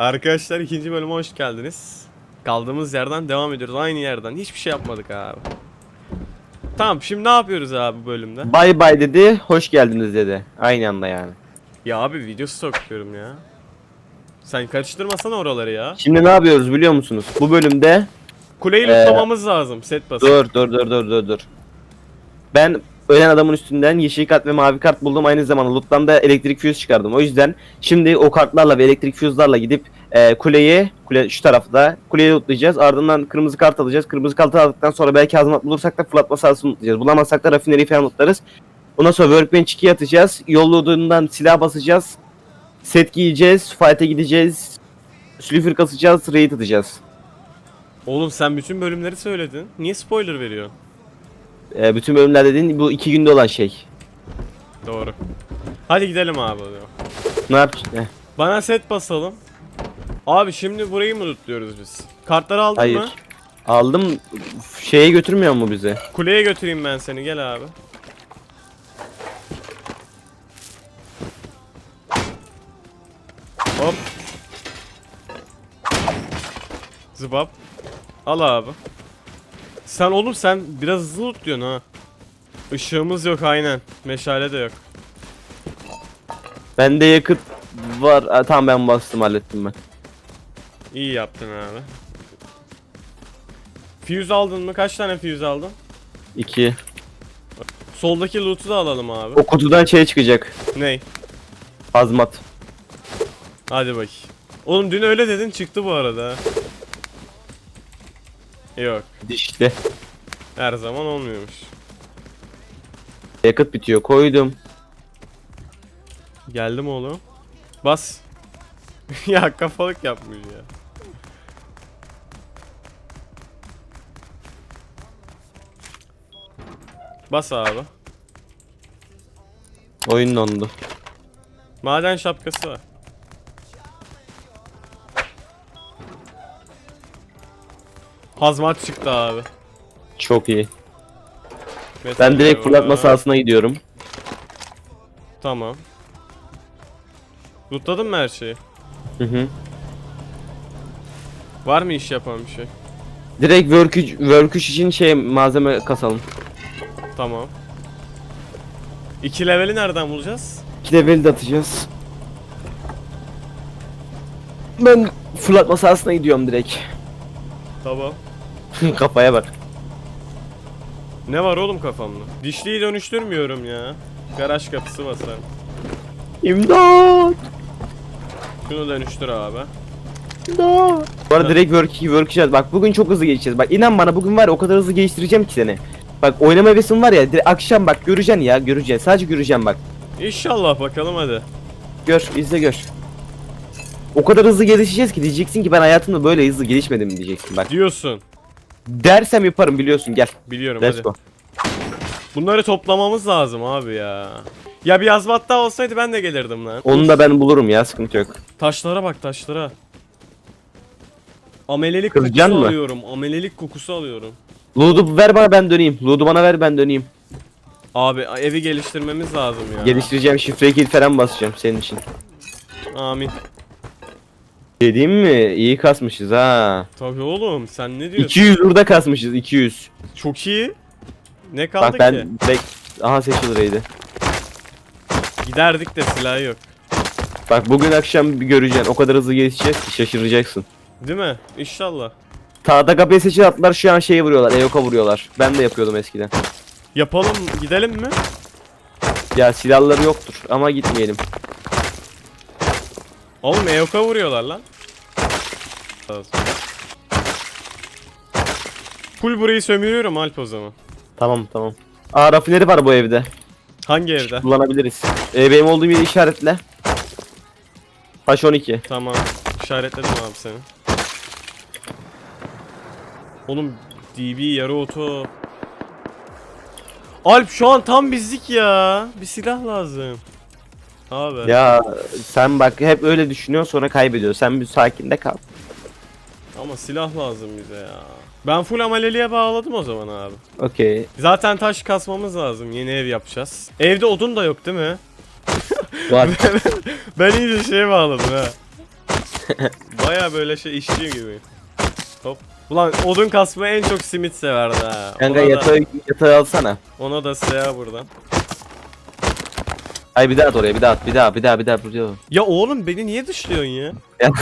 Arkadaşlar ikinci bölüme hoş geldiniz. Kaldığımız yerden devam ediyoruz. Aynı yerden. Hiçbir şey yapmadık abi. Tamam şimdi ne yapıyoruz abi bu bölümde? Bay bay dedi, hoş geldiniz dedi. Aynı anda yani. Ya abi video sokuyorum ya. Sen karıştırmasana oraları ya. Şimdi ne yapıyoruz biliyor musunuz? Bu bölümde Kuleyi Ee, lootlamamız lazım. Set basın. dur dur dur dur dur dur. Ben ölen adamın üstünden yeşil kart ve mavi kart buldum. Aynı zamanda loot'tan da elektrik fuse çıkardım. O yüzden şimdi o kartlarla ve elektrik fuse'larla gidip e, kuleyi, kule şu tarafta kuleyi lootlayacağız. Ardından kırmızı kart alacağız. Kırmızı kartı aldıktan sonra belki azmat bulursak da fırlatma sahasını lootlayacağız. Bulamazsak da rafineri falan lootlarız. Ondan sonra workbench 2'ye atacağız. Yolladığından silah basacağız. Set giyeceğiz. Fight'e gideceğiz. Sülfür kasacağız. Raid atacağız. Oğlum sen bütün bölümleri söyledin. Niye spoiler veriyorsun? E, bütün bölümler dediğin bu iki günde olan şey. Doğru. Hadi gidelim abi. o zaman. Ne yapacaksın? Heh. Bana set basalım. Abi şimdi burayı mı lootluyoruz biz? Kartları aldın Hayır. mı? Aldım. Şeye götürmüyor mu bizi? Kuleye götüreyim ben seni gel abi. Hop. Zıbap. Al abi. Sen oğlum sen biraz hızlı loot diyorsun ha. Işığımız yok aynen. Meşale de yok. Bende yakıt var. Ha, tamam ben bastım hallettim ben. İyi yaptın abi. Fuse aldın mı? Kaç tane fuse aldın? 2. Soldaki loot'u da alalım abi. O kutudan şey çıkacak. Ney? Azmat. Hadi bak. Oğlum dün öyle dedin çıktı bu arada. Yok. İşte. Her zaman olmuyormuş. Yakıt bitiyor. Koydum. Geldim oğlum. Bas. ya kafalık yapmış ya. Bas abi. Oyun dondu. Maden şapkası var. Hazmat çıktı abi. Çok iyi. Metal Ben direkt fırlatma sahasına gidiyorum. Tamam. Lootladın mı her şeyi? Hı hı. Var mı iş yapan bir şey? Direkt work, work için şey malzeme kasalım. Tamam. İki leveli nereden bulacağız? 2 level de atacağız. Ben fırlatma sahasına gidiyorum direkt. Tamam. Kafaya bak. Ne var oğlum kafamda? Dişliyi dönüştürmüyorum ya. Garaj kapısı basarım. İmdat! Şunu dönüştür abi. İmdat! Bu arada direkt work, work işe- Bak bugün çok hızlı geçeceğiz. Bak inan bana bugün var ya o kadar hızlı geliştireceğim ki seni. Bak oynama hevesim var ya direkt akşam bak göreceksin ya göreceksin. Sadece göreceksin bak. İnşallah bakalım hadi. Gör izle gör. O kadar hızlı gelişeceğiz ki diyeceksin ki ben hayatımda böyle hızlı gelişmedim diyeceksin bak. Diyorsun. Dersem yaparım biliyorsun gel. Biliyorum Let's hadi. go. Bunları toplamamız lazım abi ya. Ya bir yazmat daha olsaydı ben de gelirdim lan. Onu da ben bulurum ya sıkıntı yok. Taşlara bak taşlara. Amelelik kokusu Kıracaksın mı? alıyorum. Amelelik kokusu alıyorum. Loot'u ver bana ben döneyim. Loot'u bana ver ben döneyim. Abi evi geliştirmemiz lazım ya. Geliştireceğim şifre kill falan basacağım senin için. Amin. Dediğim mi? İyi kasmışız ha. Tabii oğlum sen ne diyorsun? 200 burada kasmışız 200. Çok iyi. Ne kaldı Bak ben ki? bek aha seçil reydi. Giderdik de silah yok. Bak bugün akşam bir göreceksin. O kadar hızlı gelişeceğiz ki şaşıracaksın. Değil mi? İnşallah. Tağda kapıya seçil attılar şu an şeye vuruyorlar. Eyoka vuruyorlar. Ben de yapıyordum eskiden. Yapalım gidelim mi? Ya silahları yoktur ama gitmeyelim. Oğlum EOK'a vuruyorlar lan. Full burayı sömürüyorum Alp o zaman. Tamam tamam. Aa rafineri var bu evde. Hangi evde? Kullanabiliriz. Ee, benim olduğum yeri işaretle. H12. Tamam. İşaretledim abi seni. Oğlum DB yarı oto. Alp şu an tam bizlik ya. Bir silah lazım. Abi. Ya sen bak hep öyle düşünüyorsun sonra kaybediyor. Sen bir sakin de kal. Ama silah lazım bize ya. Ben full ameleliğe bağladım o zaman abi. Okey. Zaten taş kasmamız lazım. Yeni ev yapacağız. Evde odun da yok değil mi? Var. ben iyice şeye bağladım ha. baya böyle şey işçi gibi. Hop. Ulan odun kasmayı en çok simit severdi ha. Kanka ona, da, yatağı, yatağı alsana. ona da seya buradan. Ay bir daha at oraya bir daha at bir daha bir daha bir daha buraya. Ya oğlum beni niye dışlıyorsun ya?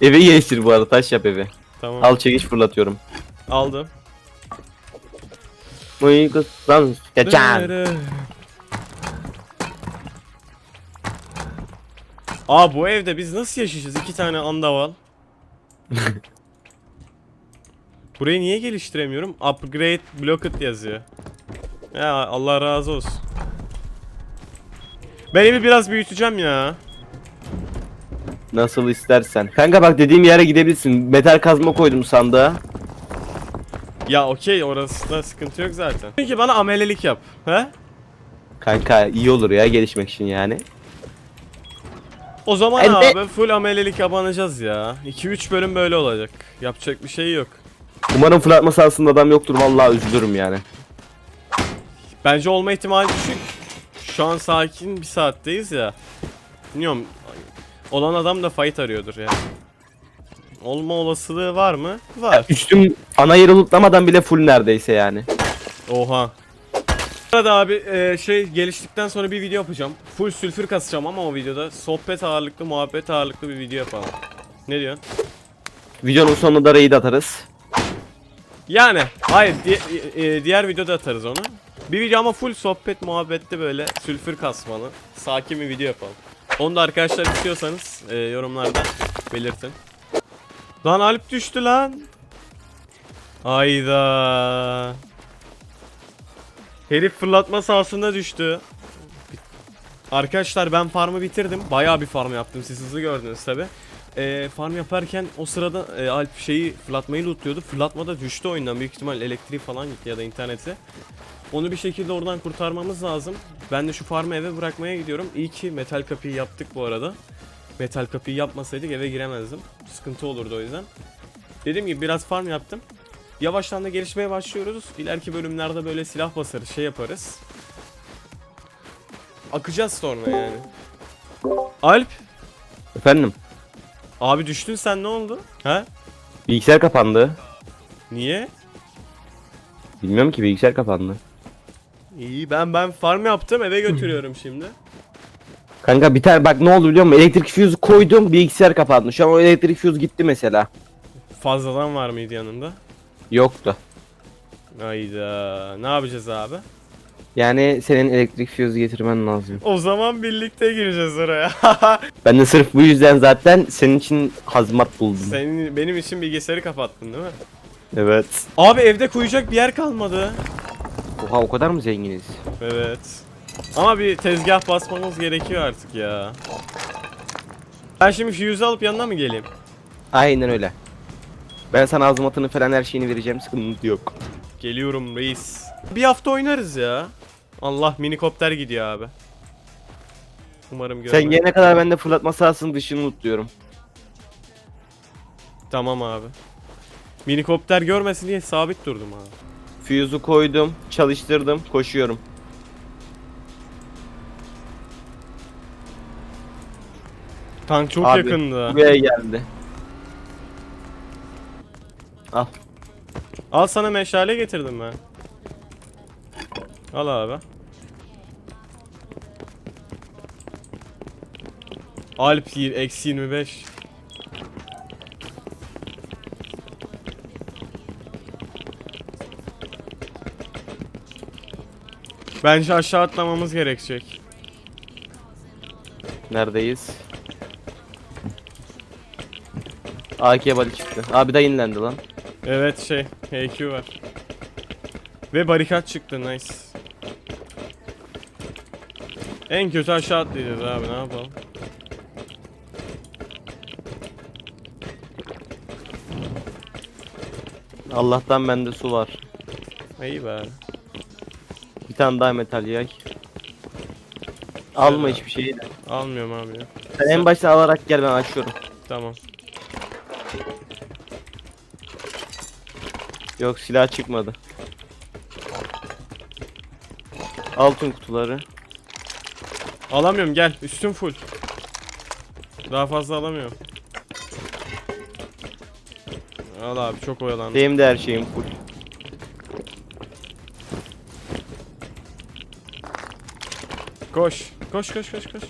Evi geliştir bu arada taş yap evi. Tamam. Al çekiç fırlatıyorum. Aldım. Uykusuz geçen. Aa bu evde biz nasıl yaşayacağız? İki tane andaval. Burayı niye geliştiremiyorum? Upgrade blocked yazıyor. Ya Allah razı olsun. Ben evi biraz büyüteceğim ya. Nasıl istersen. Kanka bak dediğim yere gidebilirsin. Metal kazma koydum sandığa. Ya okey orası da sıkıntı yok zaten. Çünkü bana amelelik yap. He? Kanka iyi olur ya gelişmek için yani. O zaman Elde- abi full amelelik abanacağız ya. 2-3 bölüm böyle olacak. Yapacak bir şey yok. Umarım fırlatma sahasında adam yoktur vallahi üzülürüm yani. Bence olma ihtimali düşük. Şu an sakin bir saatteyiz ya. Bilmiyorum. Olan adam da fight arıyordur yani. Olma olasılığı var mı? Var. Üstüm ana yeri lootlamadan bile full neredeyse yani. Oha. Bu arada abi e, şey geliştikten sonra bir video yapacağım. Full sülfür kasacağım ama o videoda sohbet ağırlıklı, muhabbet ağırlıklı bir video yapalım. Ne diyorsun? Videonun sonunda da raid atarız. Yani hayır di- e, diğer videoda atarız onu. Bir video ama full sohbet muhabbette böyle sülfür kasmalı. Sakin bir video yapalım. Onu da arkadaşlar istiyorsanız e, yorumlarda belirtin. Lan Alp düştü lan. Ayda. Herif fırlatma sahasında düştü. Arkadaşlar ben farmı bitirdim. Bayağı bir farm yaptım. Siz hızlı gördünüz tabi. Ee, farm yaparken o sırada e, Alp şeyi fırlatmayı lootluyordu. Fırlatma da düştü oyundan. Büyük ihtimal elektriği falan gitti ya da interneti. Onu bir şekilde oradan kurtarmamız lazım. Ben de şu farmı eve bırakmaya gidiyorum. İyi ki metal kapıyı yaptık bu arada. Metal kapıyı yapmasaydık eve giremezdim. Sıkıntı olurdu o yüzden. Dediğim gibi biraz farm yaptım. Yavaştan da gelişmeye başlıyoruz. İleriki bölümlerde böyle silah basarız, şey yaparız. Akacağız sonra yani. Alp, Efendim abi düştün sen ne oldu? Ha? bilgisayar kapandı. Niye? Bilmiyorum ki bilgisayar kapandı. İyi ben ben farm yaptım eve götürüyorum şimdi. Kanka bir tane bak ne oldu biliyor musun? Elektrik fuse koydum bilgisayar kapandı. Şu an o elektrik fuse gitti mesela. Fazladan var mıydı yanında? Yoktu. Hayda. Ne yapacağız abi? Yani senin elektrik fuse getirmen lazım. O zaman birlikte gireceğiz oraya. Ben de sırf bu yüzden zaten senin için hazmat buldum. Senin benim için bilgisayarı kapattın değil mi? Evet. Abi evde koyacak bir yer kalmadı. Oha o kadar mı zenginiz? Evet. Ama bir tezgah basmamız gerekiyor artık ya. Ben şimdi fuse alıp yanına mı geleyim? Aynen öyle. Ben sana hazmatını falan her şeyini vereceğim sıkıntı yok. Geliyorum reis. Bir hafta oynarız ya. Allah minikopter gidiyor abi. Umarım görmez. Sen gelene kadar ben de fırlatma sahasının dışını lootluyorum. Tamam abi. Minikopter görmesin diye sabit durdum abi. Fuse'u koydum, çalıştırdım, koşuyorum. Tank çok Abi, yakındı. Buraya geldi. Al. Al sana meşale getirdim ben. Al abi. Alp yir- eksi 25. Bence aşağı atlamamız gerekecek. Neredeyiz? AK body çıktı. Abi de yenilendi lan. Evet şey, HQ var. Ve barikat çıktı, nice. En kötü aşağı atlayacağız abi, ne yapalım? Allah'tan bende su var. İyi be. Bir tane daha metal yay. Alma hiçbir şeyi. de. Almıyorum abi ya. Sen en başta alarak gel ben açıyorum. Tamam. Yok silah çıkmadı. Altın kutuları. Alamıyorum gel, üstüm full. Daha fazla alamıyorum. Al abi çok oyalandım. Benim de her şeyim full. Koş. Koş koş koş koş.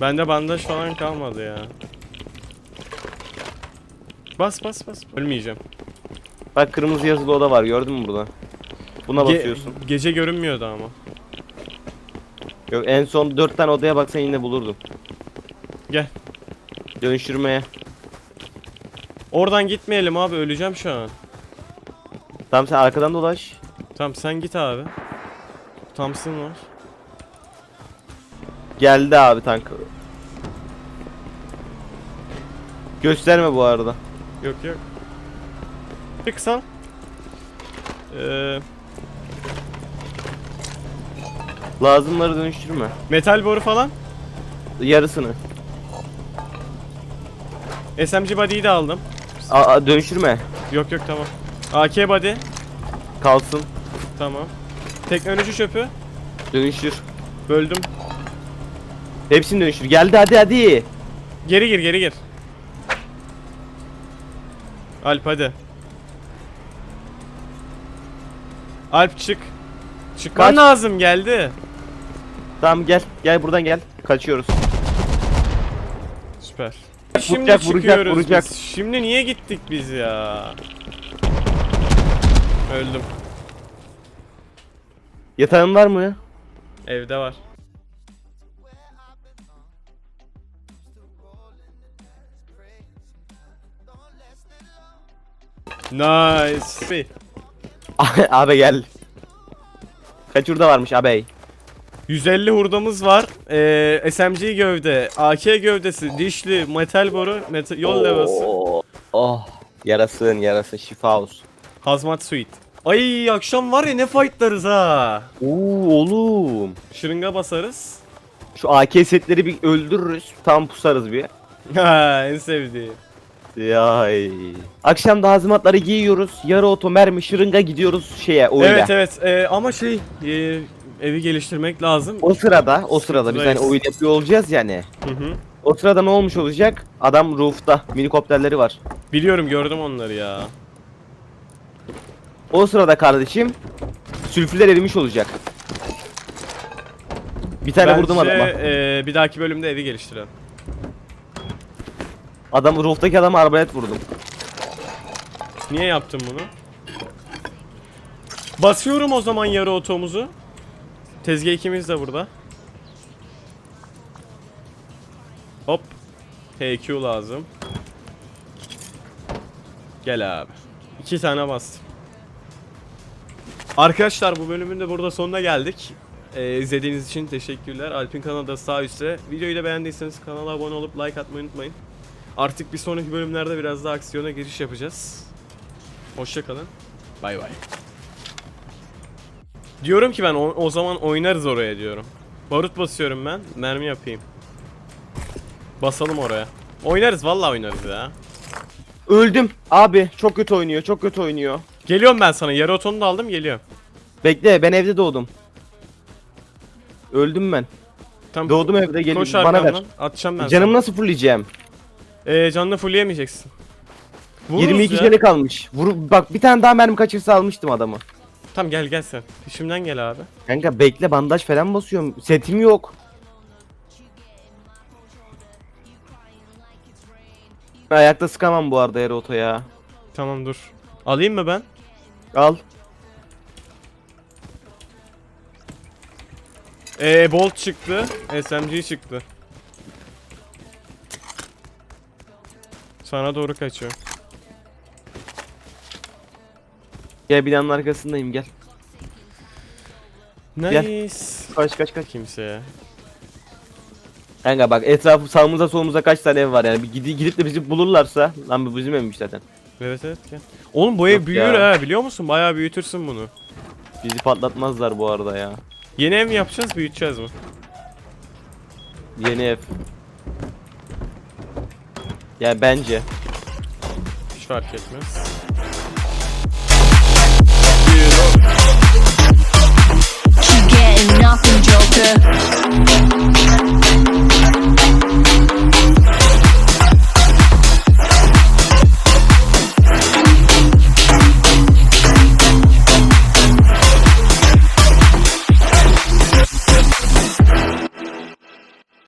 Bende bandaj falan kalmadı ya. Bas bas bas. Ölmeyeceğim. Bak kırmızı yazılı oda var gördün mü burada? Buna Ge- basıyorsun. gece görünmüyordu ama. Yok en son 4 tane odaya baksan yine bulurdum. Gel. Dönüştürmeye. Oradan gitmeyelim abi öleceğim şu an. Tamam sen arkadan dolaş. Tamam sen git abi. Thompson var. Geldi abi tank. Gösterme bu arada. Yok yok. Çık sal. Ee, Lazımları dönüştürme. metal boru falan. Yarısını. SMG body'yi de aldım. A, a- dönüştürme. Yok yok tamam. AK body. Kalsın. Tamam. Teknoloji çöpü. Dönüştür. Böldüm. Hepsini dönüştür. Geldi hadi hadi. Geri gir geri gir. Alp hadi. Alp çık. Çıkman Kaç. lazım geldi. Tamam gel. Gel buradan gel. Kaçıyoruz. Süper. Şimdi Vuracak, vuracak, çıkıyoruz vuracak. biz. Şimdi niye gittik biz ya? Öldüm. Yatağın var mı? Evde var. Nice. abi gel. Kaç hurda varmış abi? 150 hurdamız var. Ee, SMG gövde, AK gövdesi, dişli, metal boru, metal, yol levası, Oo, Oh. Yarasın yarasın şifa olsun. hazmat suite. Ay akşam var ya ne fightlarız ha. Oo oğlum. Şırınga basarız. Şu AK setleri bir öldürürüz. Tam pusarız bir. Ha en sevdiğim. Yay. Akşam da hazmatları giyiyoruz. Yarı oto mermi şırınga gidiyoruz şeye oyuna. Evet evet ee, ama şey ee, evi geliştirmek lazım. O sırada, o sırada biz hani oyun yapıyor olacağız yani. Hı hı. O sırada ne olmuş olacak? Adam roof'ta minikopterleri var. Biliyorum gördüm onları ya. O sırada kardeşim sülfürler erimiş olacak. Bir tane vurdum Bence, adama. ee, bir dahaki bölümde evi geliştirelim. Adam rooftaki adama arbalet vurdum. Niye yaptın bunu? Basıyorum o zaman yarı otomuzu. Tezgah ikimiz de burada. Hop. HQ lazım. Gel abi. İki tane bastım. Arkadaşlar bu bölümün de burada sonuna geldik. Ee, izlediğiniz için teşekkürler. Alp'in kanalı da sağ üstte. Videoyu da beğendiyseniz kanala abone olup like atmayı unutmayın. Artık bir sonraki bölümlerde biraz daha aksiyona giriş yapacağız. Hoşçakalın. Bay bay. Diyorum ki ben o, o zaman oynarız oraya diyorum. Barut basıyorum ben. Mermi yapayım. Basalım oraya. Oynarız vallahi oynarız ya. Öldüm. Abi çok kötü oynuyor, çok kötü oynuyor. Geliyorum ben sana. Yarı otonu da aldım geliyorum. Bekle ben evde doğdum. Öldüm ben. Tamam. Doğdum evde gel Koş bana ver. arkamdan. Atacağım ben Canımı nasıl fullleyeceğim? sana. Ee, canını fullleyemeyeceksin. Vururuz 22 ya. canı kalmış. Vur bak bir tane daha mermi kaçırsa almıştım adamı. Tamam gel gel sen. Peşimden gel abi. Kanka bekle bandaj falan basıyorum. Setim yok. Ayakta sıkamam bu arada Eroto ya. Tamam dur. Alayım mı ben? Al. Ee, Bolt çıktı. SMG çıktı. Sana doğru kaçıyor. Gel binanın arkasındayım gel. Nice. Kaç kaç kaç. Kimseye. Kanka bak etrafı sağımıza solumuza kaç tane ev var yani. Bir gidip, gidip de bizi bulurlarsa. Lan bu bizim evmiş zaten. Evet evet gel. Oğlum bu ev Yok büyür ya. ha biliyor musun? Bayağı büyütürsün bunu. Bizi patlatmazlar bu arada ya. Yeni ev mi yapacağız büyüteceğiz mi? Yeni ev. Ya bence. Hiç fark etmez. nothing, Joker.